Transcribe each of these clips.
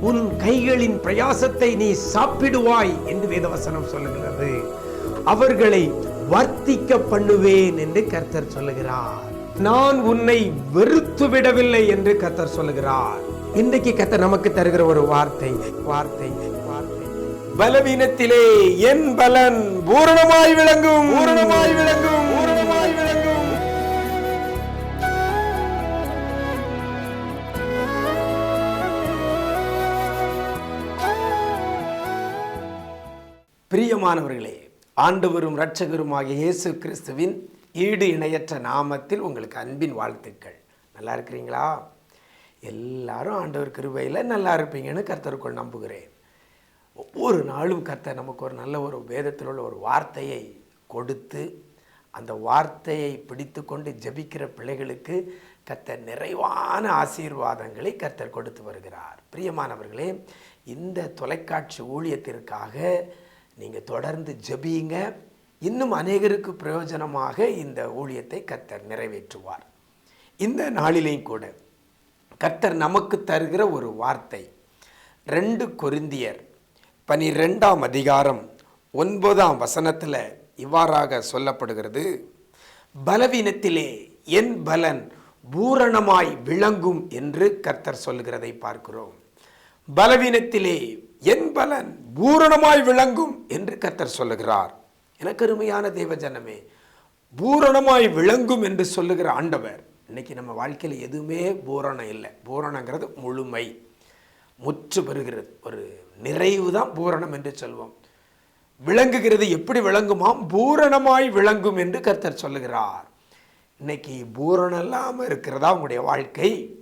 உன் கைகளின் பிரயாசத்தை நீ சாப்பிடுவாய் என்று வேதவசனம் சொல்லுகிறது. அவர்களை வர்த்திக்க பண்ணுவேன் என்று கர்த்தர் சொல்லுகிறார். நான் உன்னை வெறுத்து விடவில்லை என்று கர்த்தர் சொல்லுகிறார். இன்றைக்கு கர்த்தர் நமக்கு தருகிற ஒரு வார்த்தை வார்த்தை வார்த்தை. பலவீனத்திலே என் பலன் பூரணமாய் விளங்கும். பூரணமாய் விளங்கும். பிரியமானவர்களே ஆண்டவரும் இரட்சகருமாகிய இயேசு கிறிஸ்துவின் ஈடு இணையற்ற நாமத்தில் உங்களுக்கு அன்பின் வாழ்த்துக்கள். நல்லா இருக்கிறீங்களா? எல்லாரும் ஆண்டவர் கிருபையில் நல்லா இருப்பீங்கன்னு கர்த்தருக்குள் நம்புகிறேன். ஒவ்வொரு நாளும் கர்த்தர் நமக்கு ஒரு நல்ல ஒரு வேதத்தில் உள்ள ஒரு வார்த்தையை கொடுத்து அந்த வார்த்தையை பிடித்து கொண்டு ஜெபிக்கிற பிள்ளைகளுக்கு கர்த்தர் நிறைவான ஆசீர்வாதங்களை கர்த்தர் கொடுத்து வருகிறார். பிரியமானவர்களே இந்த தொலைக்காட்சி ஊழியத்திற்காக நீங்கள் தொடர்ந்து ஜெபியுங்க இன்னும் அநேகருக்கு பிரயோஜனமாக இந்த ஊழியத்தை கர்த்தர் நிறைவேற்றுவார். இந்த நாளிலேயும் கூட கர்த்தர் நமக்கு தருகிற ஒரு வார்த்தை. ரெண்டு கொருந்தியர் பனிரெண்டாம் அதிகாரம் ஒன்பதாம் வசனத்தில் இவ்வாறாக சொல்லப்படுகிறது. பலவீனத்திலே என் பலன் பூரணமாய் விளங்கும் என்று கர்த்தர் சொல்லுகிறதை பார்க்கிறோம். பலவீனத்திலே என் பலன் பூரணமாய் விளங்கும் என்று கர்த்தர் சொல்லுகிறார். எனக்கு அருமையான தேவஜனமே பூரணமாய் விளங்கும் என்று சொல்லுகிற ஆண்டவர் இன்னைக்கு நம்ம வாழ்க்கையில் எதுவுமே பூரணம் இல்லை. பூரணங்கிறது முழுமை. முற்று பெறுகிறது. ஒரு நிறைவு தான் பூரணம் என்று சொல்வோம். விளங்குகிறது எப்படி விளங்குமாம்? பூரணமாய் விளங்கும் என்று கர்த்தர் சொல்லுகிறார். இன்னைக்கு பூரணம் இல்லாமல் இருக்கிறதா உங்களுடைய வாழ்க்கை?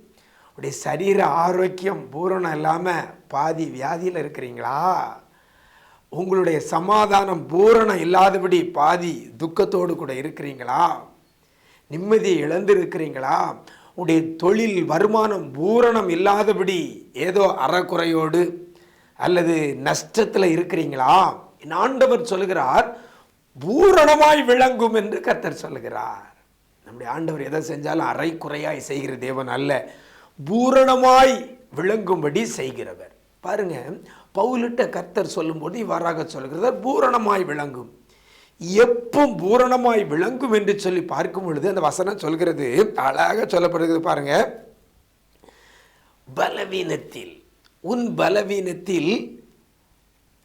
உடைய சரீர ஆரோக்கியம் பூரணம் இல்லாமல் பாதி வியாதியில் இருக்கிறீங்களா? உங்களுடைய சமாதானம் பூரணம் இல்லாதபடி பாதி துக்கத்தோடு கூட இருக்கிறீங்களா? நிம்மதியை இழந்திருக்கிறீங்களா? உடைய தொழில் வருமானம் பூரணம் இல்லாதபடி ஏதோ அறக்குறையோடு அல்லது நஷ்டத்தில் இருக்கிறீங்களா? ஆண்டவர் சொல்லுகிறார் பூரணமாய் விளங்கும் என்று கர்த்தர் சொல்லுகிறார். நம்முடைய ஆண்டவர் எதை செஞ்சாலும் அரை குறையாய் செய்கிற தேவன் அல்ல. பூரணமாய் விளங்கும்படி செய்கிறவர். பாருங்க பவுலிட்ட கர்த்தர் சொல்லும்போது இவ்வாறாக சொல்லுகிறார் பூரணமாய் விளங்கும். எப்பவும் பூரணமாய் விளங்கும் என்று சொல்லி பார்க்கும் பொழுது அந்த வசனம் சொல்கிறது. அழகாக சொல்லப்படுகிறது பாருங்க. பலவீனத்தில் உன் பலவீனத்தில்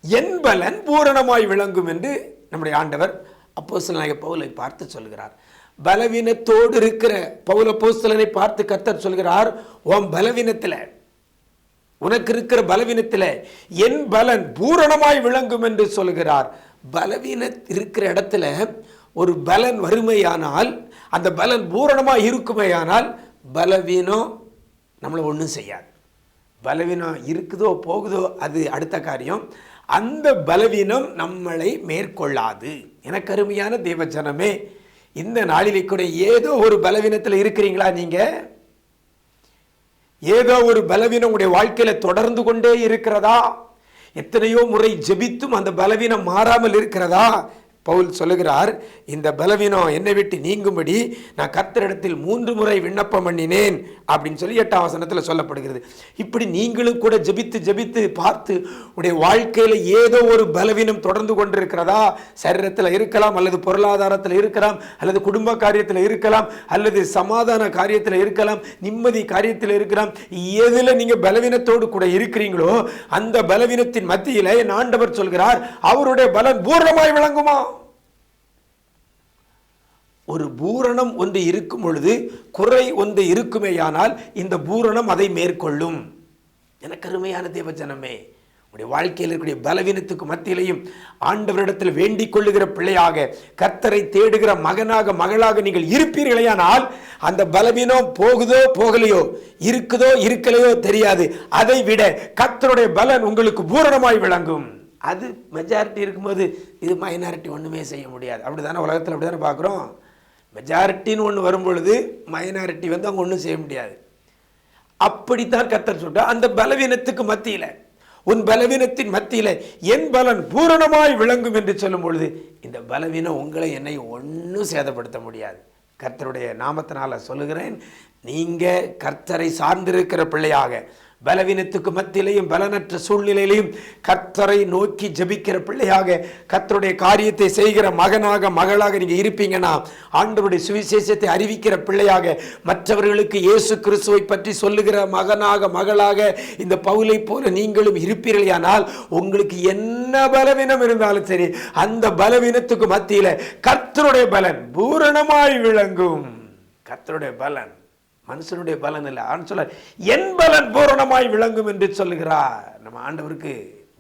என் பலன் பூரணமாய் விளங்கும் என்று நம்முடைய ஆண்டவர் அப்போ சில பவுலை பார்த்து சொல்கிறார். பலவீனத்தோடு இருக்கிற பவுல பூசலனை பார்த்து கர்த்தர் சொல்கிறார் உன் பலவீனத்தில் உனக்கு இருக்கிற பலவீனத்தில் என் பலன் பூரணமாய் விளங்கும் என்று சொல்கிறார். பலவீன இருக்கிற இடத்துல ஒரு பலன் வறுமையானால் அந்த பலன் பூரணமாக இருக்குமேயானால் பலவீனம் நம்மளை ஒன்றும் செய்யாது. பலவீனம் இருக்குதோ போகுதோ அது அடுத்த காரியம். அந்த பலவீனம் நம்மளை மேற்கொள்ளாது. எனக்கு அருமையான தேவ ஜனமே இந்த நாளிலே கூட ஏதோ ஒரு பலவீனத்தில் இருக்கிறீங்களா நீங்கள் ஏதோ ஒரு பலவீனம் உடைய வாழ்க்கையில தொடர்ந்து கொண்டே இருக்கிறதா? எத்தனையோ முறை ஜெபித்தும் அந்த பலவீனம் மாறாமல் இருக்கிறதா? பவுல் சொல்லுகிறார் இந்த பலவீனம் என்னை விட்டு நீங்கும்படி நான் கர்த்தரிடத்தில் மூன்று முறை விண்ணப்பம் பண்ணினேன் அப்படின்னு சொல்லி எட்டாம் வசனத்தில் சொல்லப்படுகிறது. இப்படி நீங்களும் கூட ஜெபித்து ஜெபித்து பார்த்து உடைய வாழ்க்கையில் ஏதோ ஒரு பலவீனம் தொடர்ந்து கொண்டிருக்கிறதா? சரீரத்தில் இருக்கலாம் அல்லது பொருளாதாரத்தில் இருக்கலாம் அல்லது குடும்ப காரியத்தில் இருக்கலாம் அல்லது சமாதான காரியத்தில் இருக்கலாம் நிம்மதி காரியத்தில் இருக்கலாம். எதில் நீங்கள் பலவீனத்தோடு கூட இருக்கிறீங்களோ அந்த பலவீனத்தின் மத்தியில் என் ஆண்டவர் சொல்கிறார் அவருடைய பலன் பூர்ணமாய் விளங்குமா? ஒரு பூரணம் ஒன்று இருக்கும் பொழுது குறை ஒன்று இருக்குமேயானால் இந்த பூரணம் அதை மேற்கொள்ளும். எனக்கு அருமையான தேவஜனமே உடைய வாழ்க்கையில் இருக்கக்கூடிய பலவீனத்துக்கு மத்தியிலையும் ஆண்டவரிடத்தில் வேண்டிக் கொள்ளுகிற பிள்ளையாக கர்த்தரை தேடுகிற மகனாக மகளாக நீங்கள் இருப்பீர்களேயானால் அந்த பலவீனம் போகுதோ போகலையோ இருக்குதோ இருக்கலையோ தெரியாது. அதை விட கத்தருடைய பலன் உங்களுக்கு பூரணமாய் விளங்கும். அது மெஜாரிட்டி இருக்கும்போது இது மைனாரிட்டி ஒன்றுமே செய்ய முடியாது. அப்படி தானே உலகத்தில் அப்படி தானே பார்க்குறோம்? மெஜாரிட்டின்னு ஒன்று வரும்பொழுது மைனாரிட்டி வந்து அவங்க ஒன்றும் செய்ய முடியாது. அப்படித்தான் கத்தர் சொல்றார். அந்த பலவீனத்துக்கு மத்தியில் உன் பலவீனத்தின் மத்தியில் என் பலன் பூரணமாய் விளங்கும் என்று சொல்லும் பொழுது இந்த பலவீனம் உங்களை என்னை ஒன்றும் சேதப்படுத்த முடியாது. கர்த்தருடைய நாமத்தினால் சொல்லுகிறேன் நீங்கள் கர்த்தரை சார்ந்திருக்கிற பிள்ளையாக பலவீனத்துக்கு மத்தியிலையும் பலனற்ற சூழ்நிலையிலையும் கர்த்தரை நோக்கி ஜெபிக்கிற பிள்ளையாக கர்த்தருடைய காரியத்தை செய்கிற மகனாக மகளாக நீங்க இருப்பீங்கன்னா ஆண்டவருடைய சுவிசேஷத்தை அறிவிக்கிற பிள்ளையாக மற்றவர்களுக்கு இயேசு கிறிஸ்துவை பற்றி சொல்லுகிற மகனாக மகளாக இந்த பவுலை போல நீங்களும் இருப்பீர்களானால் உங்களுக்கு என்ன பலவீனம் இருந்தாலும் சரி அந்த பலவீனத்துக்கு மத்தியில கத்தருடைய பலன் பூரணமாய் விளங்கும். கத்தருடைய பலன். மனுஷனுடைய பலன் இல்லை. ஆன்னு சொல்ல என் பலன் பூரணமாய் விளங்கும் என்று சொல்லுகிறார். நம்ம ஆண்டவருக்கு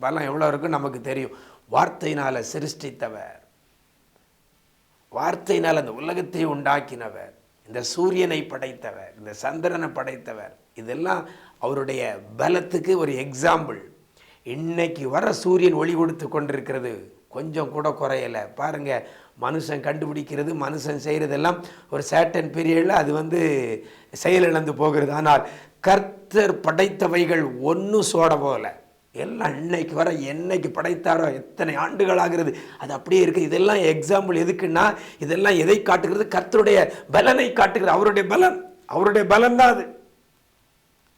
பலம் எவ்வளோ இருக்கும் நமக்கு தெரியும். வார்த்தையினால சிருஷ்டித்தவர். வார்த்தையினால் அந்த உலகத்தை உண்டாக்கினவர். இந்த சூரியனை படைத்தவர் இந்த சந்திரனை படைத்தவர். இதெல்லாம் அவருடைய பலத்துக்கு ஒரு எக்ஸாம்பிள் இன்னைக்கு வர சூரியன் ஒளி கொடுத்து கொண்டிருக்கிறது. கொஞ்சம் கூட குறையலை. பாருங்க மனுஷன் கண்டுபிடிக்கிறது மனுஷன் செய்கிறதெல்லாம் ஒரு சேட்டன் பீரியடில் அது வந்து செயலிழந்து போகிறது. ஆனால் கர்த்தர் படைத்தவைகள் ஒன்றும் சோட போகலை. எல்லாம் இன்னைக்கு வர என்னைக்கு படைத்தாரோ எத்தனை ஆண்டுகள் ஆகிறது அது அப்படியே இருக்குது இதெல்லாம் எக்ஸாம்பிள் எதுக்குன்னா இதெல்லாம் எதை காட்டுகிறது? கர்த்தருடைய பலனை காட்டுகிறது. அவருடைய பலன் அவருடைய பலன் தான் அது.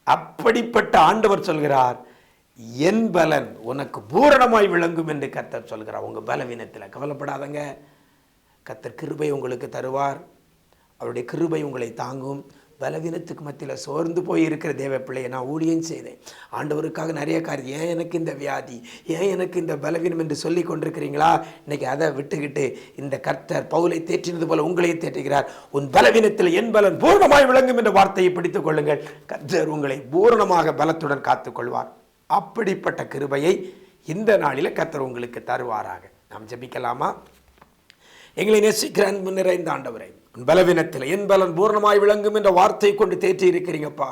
அப்படிப்பட்ட ஆண்டவர் சொல்கிறார் என் பலன் உனக்கு பூரணமாய் விளங்கும் என்று கர்த்தர் சொல்கிறார். உங்கள் பலவீனத்தில் கவலைப்படாதங்க. கர்த்தர் கிருபை உங்களுக்கு தருவார். அவருடைய கிருபை உங்களை தாங்கும். பலவீனத்துக்கு மத்தியில் சோர்ந்து போய் இருக்கிற தேவ பிள்ளையை நான் ஊழியம் செய்தேன். ஆண்டவருக்காக நிறைய காரியம். ஏன் எனக்கு இந்த வியாதி? ஏன் எனக்கு இந்த பலவீனம் என்று சொல்லி கொண்டிருக்கிறீங்களா? இன்றைக்கி அதை விட்டுக்கிட்டு இந்த கர்த்தர் பவுலை தேற்றினது போல உங்களையே தேற்றுகிறார். உன் பலவீனத்தில் என் பலன் பூர்ணமாய் விளங்கும் என்ற வார்த்தையை பிடித்துக் கொள்ளுங்கள். கர்த்தர் உங்களை பூரணமாக பலத்துடன் காத்துக்கொள்வார் அப்படிப்பட்ட கிருபையை இந்த நாளில் கத்தர் உங்களுக்கு தருவாராக. நாம் ஜபிக்கலாமா? எங்களை நேசிக்கிற அன்பு நிறைந்த ஆண்டவரை உன் பலவீனத்தில் என் பலன் பூர்ணமாய் விளங்கும் என்ற வார்த்தையை கொண்டு தேற்றி இருக்கிறீங்கப்பா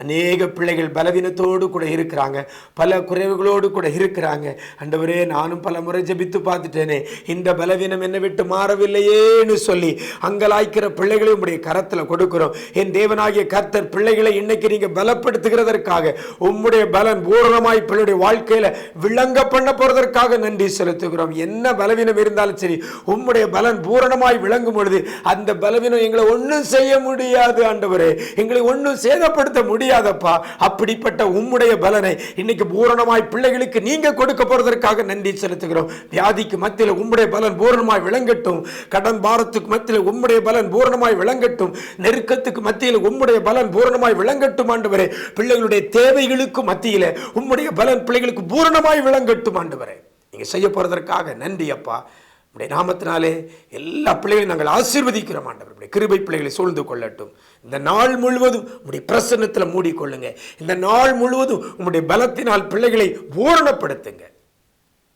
அநேக பிள்ளைகள் பலவீனத்தோடு கூட இருக்கிறாங்க. பல குறைவுகளோடு கூட இருக்கிறாங்க. அண்டவரே நானும் பல முறை ஜபித்து பார்த்துட்டேனே. இந்த பலவீனம் என்னை விட்டு மாறவில்லையேன்னு சொல்லி அங்கலாய்க்கிற பிள்ளைகளை உடைய கரத்தில் கொடுக்கிறோம். என் தேவனாகிய கர்த்தர் பிள்ளைகளை இன்னைக்கு நீங்க பலப்படுத்துகிறதற்காக உம்முடைய பலன் பூரணமாய் பிள்ளைடைய வாழ்க்கையில விளங்க பண்ண போறதற்காக நன்றி செலுத்துகிறோம். என்ன பலவீனம் இருந்தாலும் சரி உம்முடைய பலன் பூரணமாய் விளங்கும் பொழுது அந்த பலவீனம் எங்களை ஒன்றும் செய்ய முடியாது ஆண்டவரே. எங்களை ஒன்றும் சேதப்படுத்த முடியாதப்பா. அப்படிப்பட்ட உம்முடைய பலனை இன்னைக்கு பூரணமாய் பிள்ளைகளுக்கு நீங்க கொடுக்க போறதற்காக நன்றி செலுத்துகிறோம். வியாதிக்கு மத்தியில் உம்முடைய பலன் பூரணமாய் விளங்கட்டும். கடன் பாரத்துக்கு மத்தியில் உம்முடைய பலன் பூரணமாய் விளங்கட்டும். நெருக்கத்துக்கு மத்தியில் உம்முடைய பலன் பூரணமாய் விளங்கட்டும் ஆண்டவரே. பிள்ளைகளுடைய தேவைகளுக்கு மத்தியில் உம்முடைய பலன் பிள்ளைகளுக்கு பூரணமாய் விளங்கட்டும் ஆண்டவரே. நீங்க செய்ய போறதற்காக நன்றி அப்பா. நம்முடைய நாமத்தினாலே எல்லா பிள்ளைகளையும் நாங்கள் ஆசீர்வதிக்கிறோம் ஆண்டவர். கிருபை பிள்ளைகளை சூழ்ந்து கொள்ளட்டும். இந்த நாள் முழுவதும் உடைய பிரசன்னத்தில் மூடிக்கொள்ளுங்க. இந்த நாள் முழுவதும் உங்களுடைய பலத்தினால் பிள்ளைகளை பூரணப்படுத்துங்க.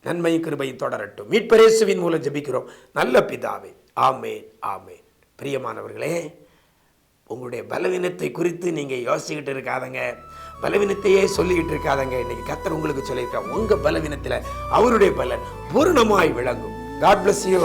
நன்மை கிருபையும் தொடரட்டும். மீட்பரேசுவின் மூலம் ஜெபிக்கிறோம். நல்ல பிதாவே. ஆமேன் ஆமேன். பிரியமானவர்களே உங்களுடைய பலவீனத்தை குறித்து நீங்கள் யோசிச்சுக்கிட்டு இருக்காதங்க. பலவீனத்தையே சொல்லிக்கிட்டு இருக்காதங்க. இன்னைக்கு கத்தர் உங்களுக்கு சொல்லியிருக்கா உங்கள் பலவீனத்தில் அவருடைய பலன் பூரணமாய் விளங்கும். God bless you